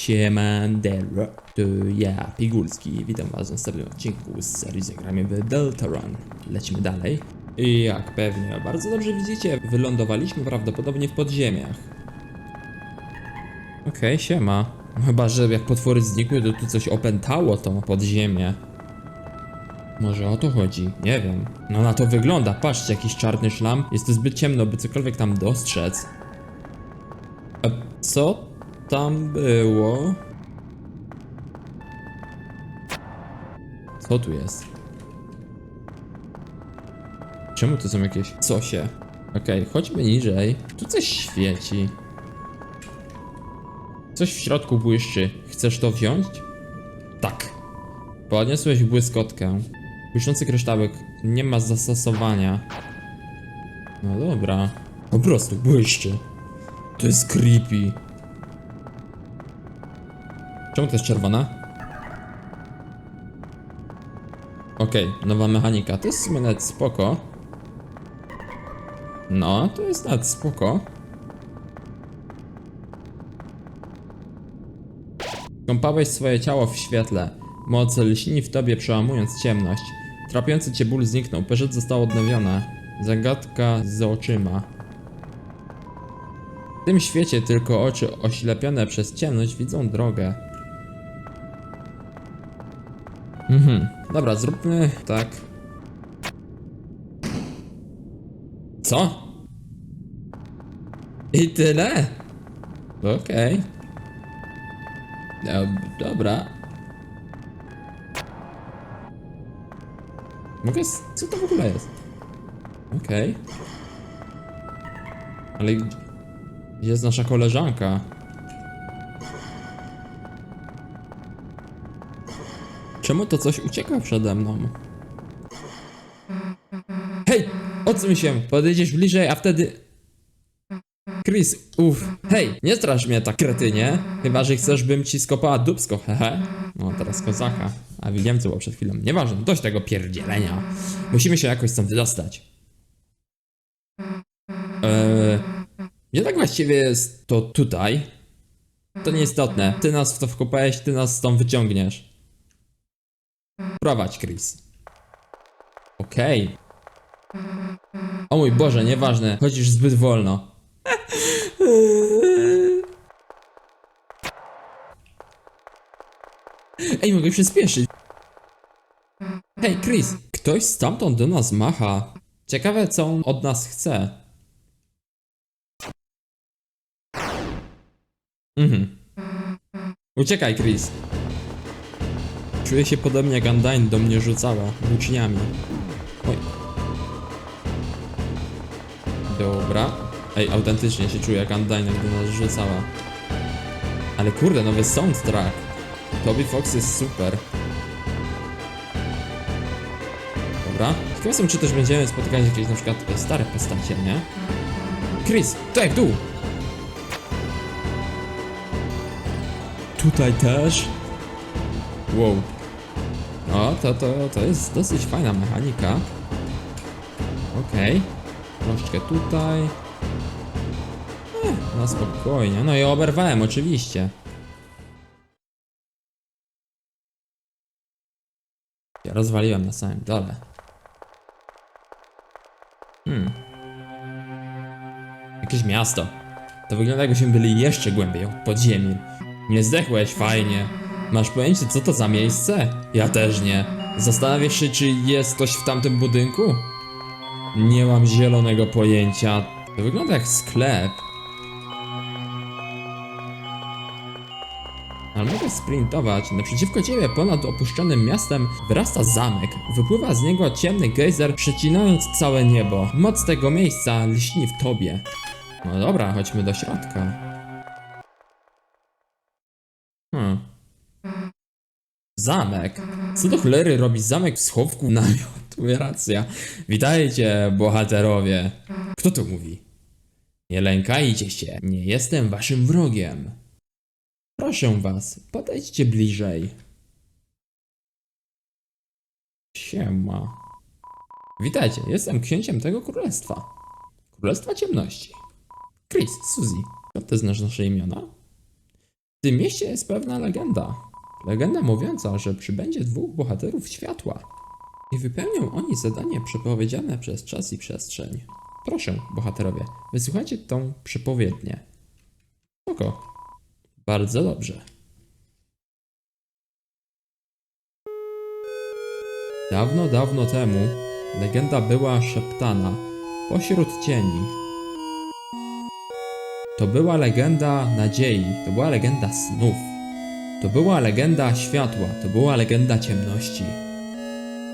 Siemandero, to ja, Pigulski, witam was w następnym odcinku z serii Zagramy w Deltarune. Lecimy dalej. I jak pewnie bardzo dobrze widzicie, wylądowaliśmy prawdopodobnie w podziemiach. Okej, siema. Chyba, że jak potwory znikły, to tu coś opętało to podziemie. Może o to chodzi, nie wiem. No na to wygląda, patrzcie, jakiś czarny szlam. Jest to zbyt ciemno, by cokolwiek tam dostrzec. A co tam było? Co tu jest? Czemu tu są jakieś cosie? Okej, chodźmy niżej. Tu coś świeci. Coś w środku błyszczy. Chcesz to wziąć? Tak. Podniosłeś błyskotkę. Błyszczący kryształek nie ma zastosowania. No dobra. Po prostu błyszczy. To jest creepy. Czemu to jest czerwona? Okej, nowa mechanika. To jest w sumie nawet spoko. No, to jest nawet spoko. Kąpałeś swoje ciało w świetle. Moc lśni w tobie przełamując ciemność. Trapiący cię ból zniknął. Perzet została odnowiona. Zagadka z oczyma. W tym świecie tylko oczy oślepione przez ciemność widzą drogę. Mhm. Dobra, zróbmy tak. Co? I tyle? Okej. Dob- Dobra. Mogę. Co to w ogóle jest? Okej. Ale gdzie gdzie jest nasza koleżanka? Czemu to coś ucieka przede mną? Hej! Odsuń się! Podejdziesz bliżej, a wtedy... Chris, uff. Hej, nie strasz mnie tak, kretynie. Chyba, że chcesz, bym ci skopała dubsko, hehe. No, teraz kozaka. A widziałem, co było przed chwilą. Nieważne, dość tego pierdzielenia. Musimy się jakoś stąd wydostać. Eee... Nie tak właściwie jest to tutaj. To nieistotne. Ty nas w to wkopałeś, ty nas stąd wyciągniesz. Prowadź, Chris. Okej. O mój Boże, nieważne. Chodzisz zbyt wolno. Ej, mogę przyspieszyć. Hej, Chris. Ktoś stamtąd do nas macha. Ciekawe, co on od nas chce. Mhm. Uciekaj, Chris. Czuję się podobnie jak Undyne do mnie rzucała włóczniami. Oj. Dobra. Ej, autentycznie się czuję jak Undyne, do nas rzucała. Ale kurde, nowy soundtrack. Toby Fox jest super. Dobra. Ciekaw jestem, czy też będziemy spotykać jakieś na przykład stare postacie, nie? Chris, tak, tu! Tutaj też. Wow. O, to, to, to jest dosyć fajna mechanika. Okej. Troszeczkę tutaj. Ech, no spokojnie. No i oberwałem, oczywiście. Ja rozwaliłem na samym dole. Hmm. Jakieś miasto. To wygląda jakbyśmy byli jeszcze głębiej od podziemi. Nie zdechłeś, fajnie. Masz pojęcie, co to za miejsce? Ja też nie. Zastanawiasz się, czy jest ktoś w tamtym budynku? Nie mam zielonego pojęcia. To wygląda jak sklep. Ale mogę sprintować. Naprzeciwko ciebie, ponad opuszczonym miastem, wyrasta zamek. Wypływa z niego ciemny gejzer, przecinając całe niebo. Moc tego miejsca lśni w tobie. No dobra, chodźmy do środka. Hmm. Zamek. Co do cholery robi zamek w schowku namiotu? Racja. Witajcie, bohaterowie. Kto to mówi? Nie lękajcie się, nie jestem waszym wrogiem. Proszę was, podejdźcie bliżej. Siema. Witajcie, jestem księciem tego królestwa. Królestwa ciemności. Chris, Suzy, skąd ty znasz nasze imiona? W tym mieście jest pewna legenda. Legenda mówiąca, że przybędzie dwóch bohaterów światła i wypełnią oni zadanie przepowiedziane przez czas i przestrzeń. Proszę, bohaterowie, wysłuchajcie tą przepowiednię. Spoko. Bardzo dobrze. Dawno, dawno temu legenda była szeptana pośród cieni. To była legenda nadziei, to była legenda snów, to była legenda światła, to była legenda ciemności.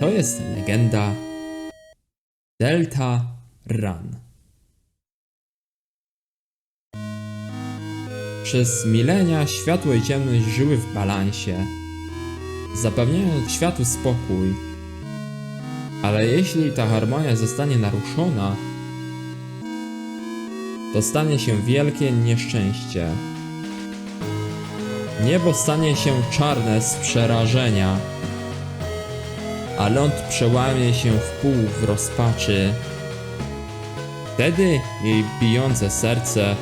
To jest legenda Delta Run. Przez milenia światło i ciemność żyły w balansie, zapewniając światu spokój. Ale jeśli ta harmonia zostanie naruszona, to stanie się wielkie nieszczęście. Niebo stanie się czarne z przerażenia, a ląd przełamie się w pół w rozpaczy. Wtedy jej bijące serce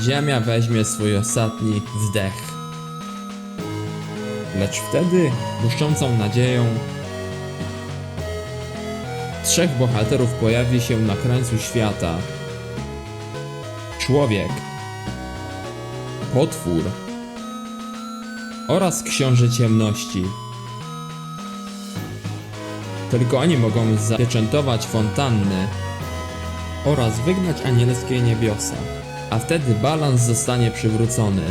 Ziemia weźmie swój ostatni wdech. Lecz wtedy, błyszczącą nadzieją, trzech bohaterów pojawi się na krańcu świata. Człowiek, potwór oraz książę ciemności. Tylko oni mogą zapieczętować fontanny oraz wygnać anielskie niebiosa, a wtedy balans zostanie przywrócony,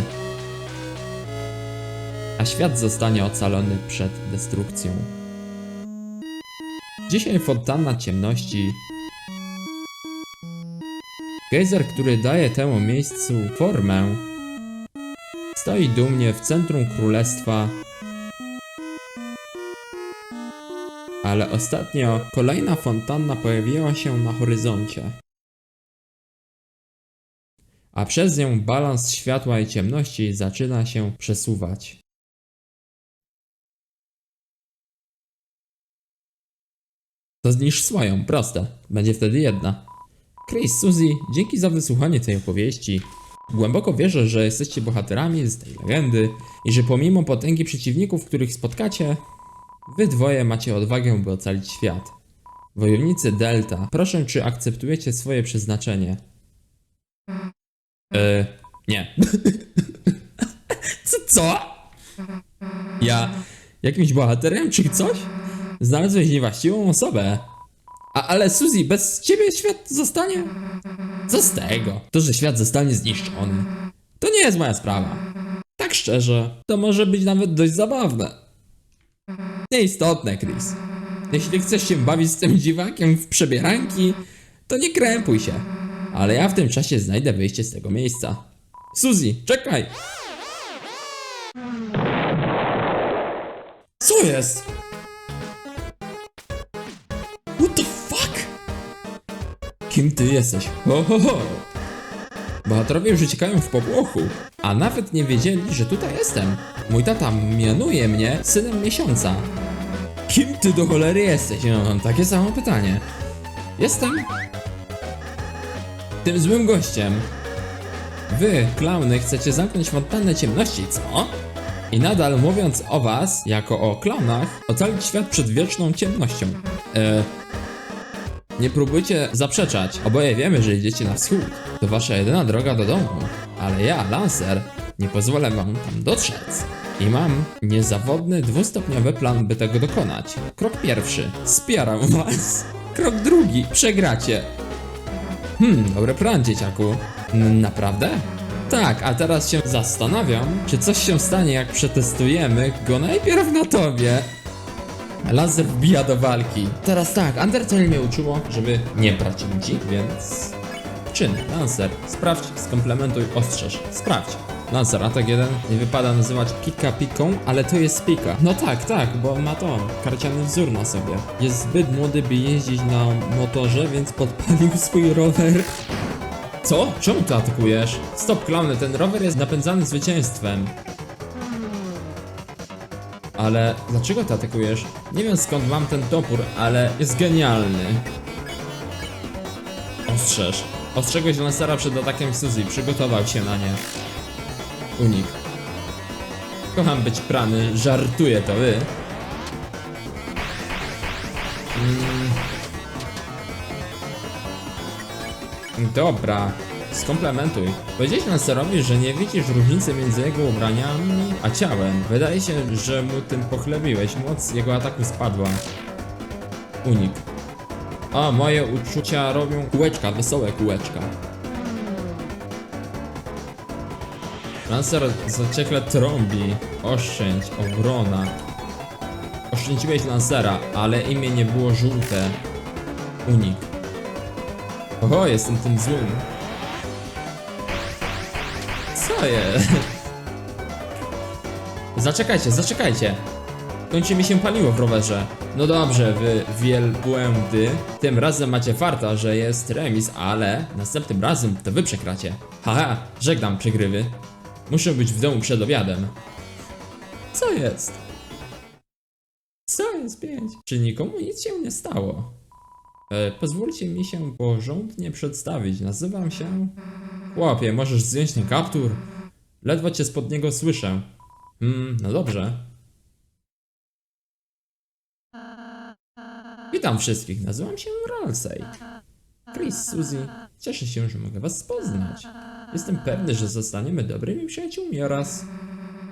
a świat zostanie ocalony przed destrukcją. Dzisiaj fontanna ciemności. Gejzer, który daje temu miejscu formę, stoi dumnie w centrum królestwa. Ale ostatnio kolejna fontanna pojawiła się na horyzoncie. A przez nią balans światła i ciemności zaczyna się przesuwać. To zniszcz swoją, proste. Będzie wtedy jedna. Chris, Suzy, dzięki za wysłuchanie tej opowieści. Głęboko wierzę, że jesteście bohaterami z tej legendy i że pomimo potęgi przeciwników, których spotkacie, wy dwoje macie odwagę, by ocalić świat. Wojownicy Delta, proszę, czy akceptujecie swoje przeznaczenie? Eee, nie. co, co? Ja jakimś bohaterem czy coś? Znalazłeś niewłaściwą osobę. A, ale Suzy, bez ciebie świat zostanie? Co z tego? To, że świat zostanie zniszczony. To nie jest moja sprawa. Tak szczerze, to może być nawet dość zabawne. Nieistotne, Chris. Jeśli chcesz się bawić z tym dziwakiem w przebieranki, to nie krępuj się. Ale ja w tym czasie znajdę wyjście z tego miejsca. Suzy, czekaj! Co jest? Kim ty jesteś? Ho, ho, ho. Bohaterowie już uciekają w popłochu, a nawet nie wiedzieli, że tutaj jestem. Mój tata mianuje mnie synem miesiąca. Kim ty do cholery jesteś? No, mam takie samo pytanie. Jestem tym złym gościem. Wy, klauny, chcecie zamknąć fontannę ciemności, co? I nadal mówiąc o was, jako o klaunach, ocalić świat przed wieczną ciemnością. E, nie próbujcie zaprzeczać. Oboje wiemy, że idziecie na wschód. To wasza jedyna droga do domu. Ale ja, Lancer, nie pozwolę wam tam dotrzec. I mam niezawodny dwustopniowy plan, by tego dokonać. Krok pierwszy. Spieram was. Krok drugi. Przegracie. Hmm, dobry plan, dzieciaku. N naprawdę? Tak, a teraz się zastanawiam, czy coś się stanie, jak przetestujemy go najpierw na tobie. Laser wbija do walki. Teraz tak, Undertale mnie uczyło, żeby nie brać ludzi, więc... Czyn, Lancer, sprawdź, skomplementuj, ostrzeż. Sprawdź. Lancer, atak 1 nie wypada nazywać pika piką, ale to jest pika. No tak, tak, bo ma to, karciany wzór na sobie. Jest zbyt młody, by jeździć na motorze, więc podpalił swój rower. Co? Czemu ty atakujesz? Stop, klauny, ten rower jest napędzany zwycięstwem. Ale dlaczego ty atakujesz? Nie wiem skąd mam ten topór, ale jest genialny. Ostrzeż. Ostrzegłeś Lancera przed atakiem Suzy, przygotował się na nie. Unik. Kocham być prany, żartuję to wy. Mm. Dobra, skomplementuj. Powiedziałeś Lancerowi, że nie widzisz różnicy między jego ubraniami a ciałem. Wydaje się, że mu tym pochlebiłeś. Moc jego ataku spadła. Unik. O, moje uczucia robią kółeczka, wesołe kółeczka. Lancer zaciekle trąbi. Oszczędź, obrona. Oszczędziłeś Lancera, ale imię nie było żółte. Unik. Oho, jestem tym złym. Zaczekajcie, zaczekajcie. Kończy mi się paliło w rowerze. No dobrze, wy wielbłędy. Tym razem macie farta, że jest remis, ale następnym razem to wy przekracie. Haha, żegnam przegrywy. Muszę być w domu przed obiadem. Co jest? Co jest pięć? Czy nikomu nic się nie stało? E, pozwólcie mi się porządnie przedstawić. Nazywam się... Chłopie, możesz zdjąć ten kaptur? Ledwo cię spod niego słyszę. Hmm, no dobrze. Witam wszystkich, nazywam się Ralsei. Chris, Suzy, cieszę się, że mogę was poznać. Jestem pewny, że zostaniemy dobrymi przyjaciółmi oraz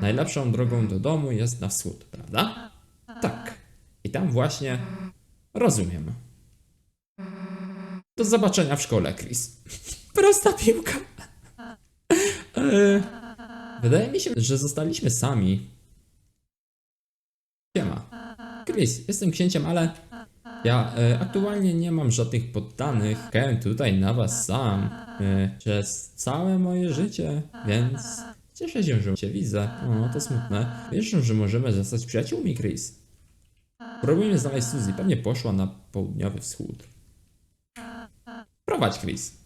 najlepszą drogą do domu jest na wschód, prawda? Tak. I tam właśnie rozumiem. Do zobaczenia w szkole, Chris. Prosta piłka. Wydaje mi się, że zostaliśmy sami. Siema. Chris, jestem księciem, ale ja e, aktualnie nie mam żadnych poddanych. Czekałem tutaj na was sam e, przez całe moje życie, więc cieszę się, że cię widzę. O, to smutne. Wierzę, że możemy zostać przyjaciółmi, Chris. Próbujemy znaleźć Suzy. Pewnie poszła na południowy wschód. Prowadź, Chris.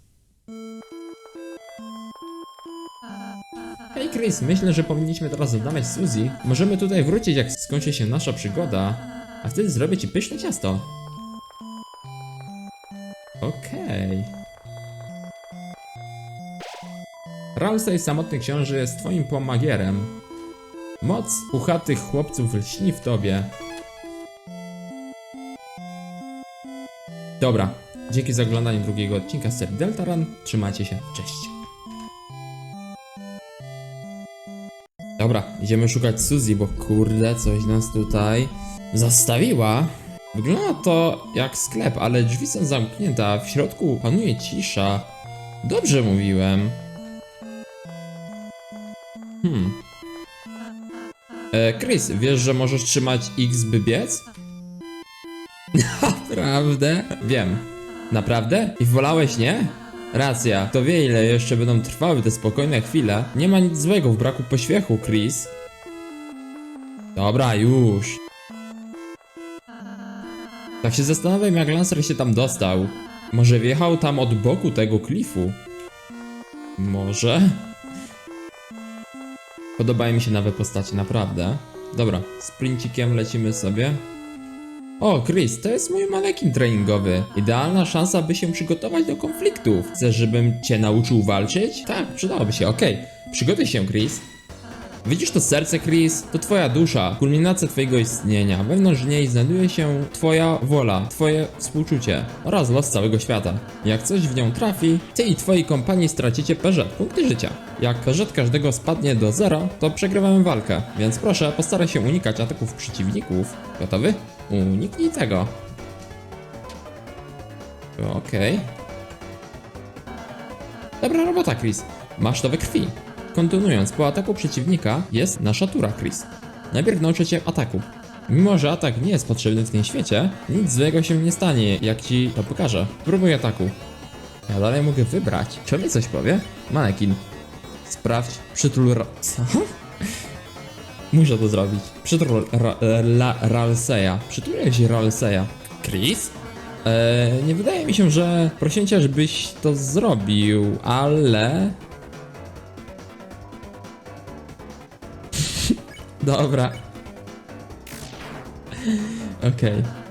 Hej Chris, myślę, że powinniśmy teraz odnaleźć Suzy. Możemy tutaj wrócić, jak skończy się nasza przygoda, a wtedy zrobię ci pyszne ciasto. Okej. Ramsay samotny książę jest twoim pomagierem. Moc puchatych chłopców lśni w tobie. Dobra, dzięki za oglądanie drugiego odcinka serii Deltaran. Trzymajcie się, cześć. Dobra, idziemy szukać Suzy, bo kurde, coś nas tutaj zastawiła. Wygląda to jak sklep, ale drzwi są zamknięte, a w środku panuje cisza. Dobrze mówiłem. Hmm. E, Chris, wiesz, że możesz trzymać X by biec? Naprawdę? Wiem. Naprawdę? I wolałeś nie? Racja, to wie ile jeszcze będą trwały te spokojne chwile. Nie ma nic złego w braku pośpiechu, Chris. Dobra, już. Tak się zastanawiam, jak Lancer się tam dostał. Może wjechał tam od boku tego klifu? Może? Podobają mi się nowe postacie, naprawdę. Dobra, sprincikiem lecimy sobie. O, Chris, to jest mój manekin treningowy. Idealna szansa, by się przygotować do konfliktów. Chcesz, żebym cię nauczył walczyć? Tak, przydałoby się, okej. Przygotuj się, Chris. Widzisz to serce, Chris? To twoja dusza, kulminacja twojego istnienia. Wewnątrz niej znajduje się twoja wola, twoje współczucie oraz los całego świata. Jak coś w nią trafi, ty i twoi kompanii stracicie PZ, punkty życia. Jak PZ każdego spadnie do zera, to przegrywamy walkę, więc proszę postaraj się unikać ataków przeciwników. Gotowy? Uniknij tego. Okej. Dobra robota, Chris. Masz to we krwi. Kontynuując, po ataku przeciwnika jest nasza tura, Chris. Najpierw nauczę cię ataku. Mimo, że atak nie jest potrzebny w tym świecie, nic złego się nie stanie, jak ci to pokażę. Próbuj ataku. Ja dalej mogę wybrać. Czy on mi coś powie? Manekin. Sprawdź. Przytul. Co? Muszę to zrobić. Przytul ra... la... Ralseya. Przytuliłeś Ralseya. Chris? Eee, nie wydaje mi się, że prosiłem cię, żebyś to zrobił, ale... Dobra. Okej.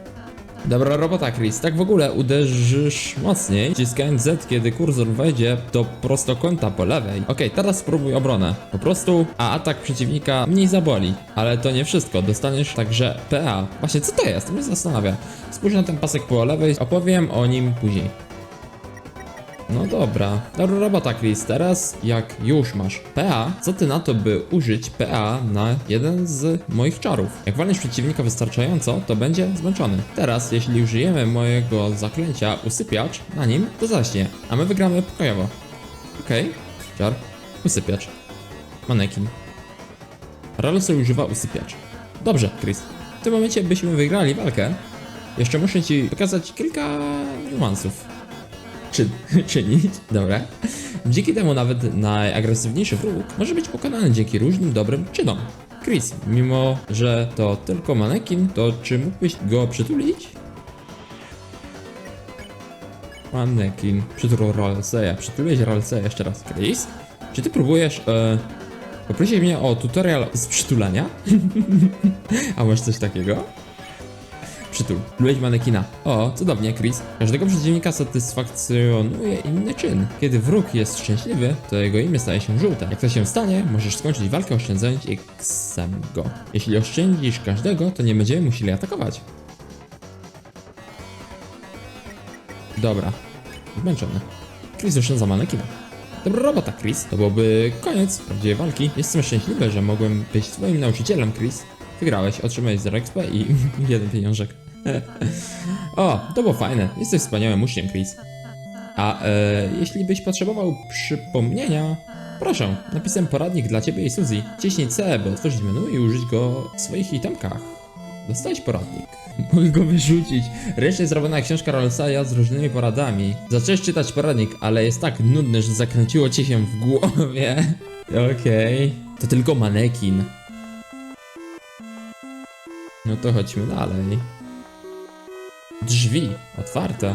Dobra robota, Chris. Tak w ogóle uderzysz mocniej, wciskając Z, kiedy kursor wejdzie do prostokąta po lewej. Okej, teraz spróbuj obronę. Po prostu, a atak przeciwnika mniej zaboli. Ale to nie wszystko. Dostaniesz także PA. Właśnie, co to jest? To mnie zastanawia. Spójrz na ten pasek po lewej, opowiem o nim później. No dobra. Dobra robota, Chris. Teraz, jak już masz PA, co ty na to, by użyć PA na jeden z moich czarów? Jak walniesz przeciwnika wystarczająco, to będzie zmęczony. Teraz, jeśli użyjemy mojego zaklęcia usypiacz na nim, to zaśnie, a my wygramy pokojowo. Okej. Czar. Usypiacz. Manekin. Ralosy używa usypiacz. Dobrze, Chris. W tym momencie byśmy wygrali walkę. Jeszcze muszę ci pokazać kilka niuansów czy, czynić. Dobra. Dzięki temu nawet najagresywniejszy wróg może być pokonany dzięki różnym dobrym czynom. Chris, mimo że to tylko manekin, to czy mógłbyś go przytulić? Manekin. Przytul Ralseya. Przytulić Ralseya jeszcze raz. Chris? Czy ty próbujesz e, poprosić mnie o tutorial z przytulania? A masz coś takiego? Przytul. Byłeś manekina. O, cudownie, Chris. Każdego przeciwnika satysfakcjonuje inny czyn. Kiedy wróg jest szczęśliwy, to jego imię staje się żółte. Jak to się stanie, możesz skończyć walkę oszczędzając X-em go. Jeśli oszczędzisz każdego, to nie będziemy musieli atakować. Dobra. Zmęczony. Chris oszczędza manekina. Dobra robota, Chris. To byłoby koniec prawdziwej walki. Jestem szczęśliwy, że mogłem być twoim nauczycielem, Chris. Wygrałeś, otrzymałeś 0 XP i jeden pieniążek. o, to było fajne. Jesteś wspaniałym uczniem, Chris. A e, jeśli byś potrzebował przypomnienia, proszę, napisałem poradnik dla ciebie i Suzy. Ciśnij C, by otworzyć menu i użyć go w swoich itemkach. Dostałeś poradnik. Mogę go wyrzucić. Jest zrobiona książka Rolsaja z różnymi poradami. Zacząłeś czytać poradnik, ale jest tak nudny, że zakręciło ci się w głowie. Okej. To tylko manekin. No to chodźmy dalej. Drzwi otwarte.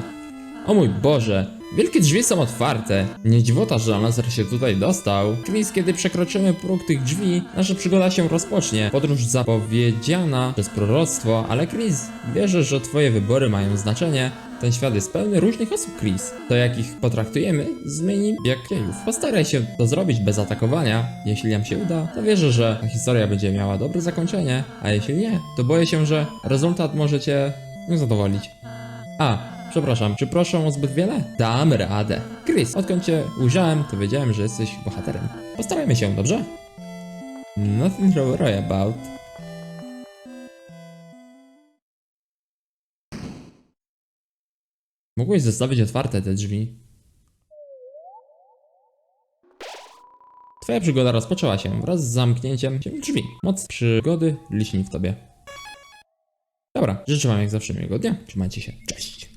O mój Boże, wielkie drzwi są otwarte. Nie dziwota, że Lazar się tutaj dostał. Chris, kiedy przekroczymy próg tych drzwi, nasza przygoda się rozpocznie. Podróż zapowiedziana przez proroctwo, ale Chris, wierzę, że twoje wybory mają znaczenie. Ten świat jest pełny różnych osób, Chris. To jak ich potraktujemy, zmieni bieg dziejów. Postaraj się to zrobić bez atakowania. Jeśli nam się uda, to wierzę, że ta historia będzie miała dobre zakończenie, a jeśli nie, to boję się, że rezultat może cię nie zadowolić. A, przepraszam, czy proszę o zbyt wiele? Dam radę. Chris, odkąd cię ujrzałem, to wiedziałem, że jesteś bohaterem. Postarajmy się, dobrze? Nothing to worry about. Mogłeś zostawić otwarte te drzwi. Twoja przygoda rozpoczęła się wraz z zamknięciem drzwi. Moc przygody liśni w tobie. Dobra, życzę wam jak zawsze miłego dnia. Trzymajcie się. Cześć.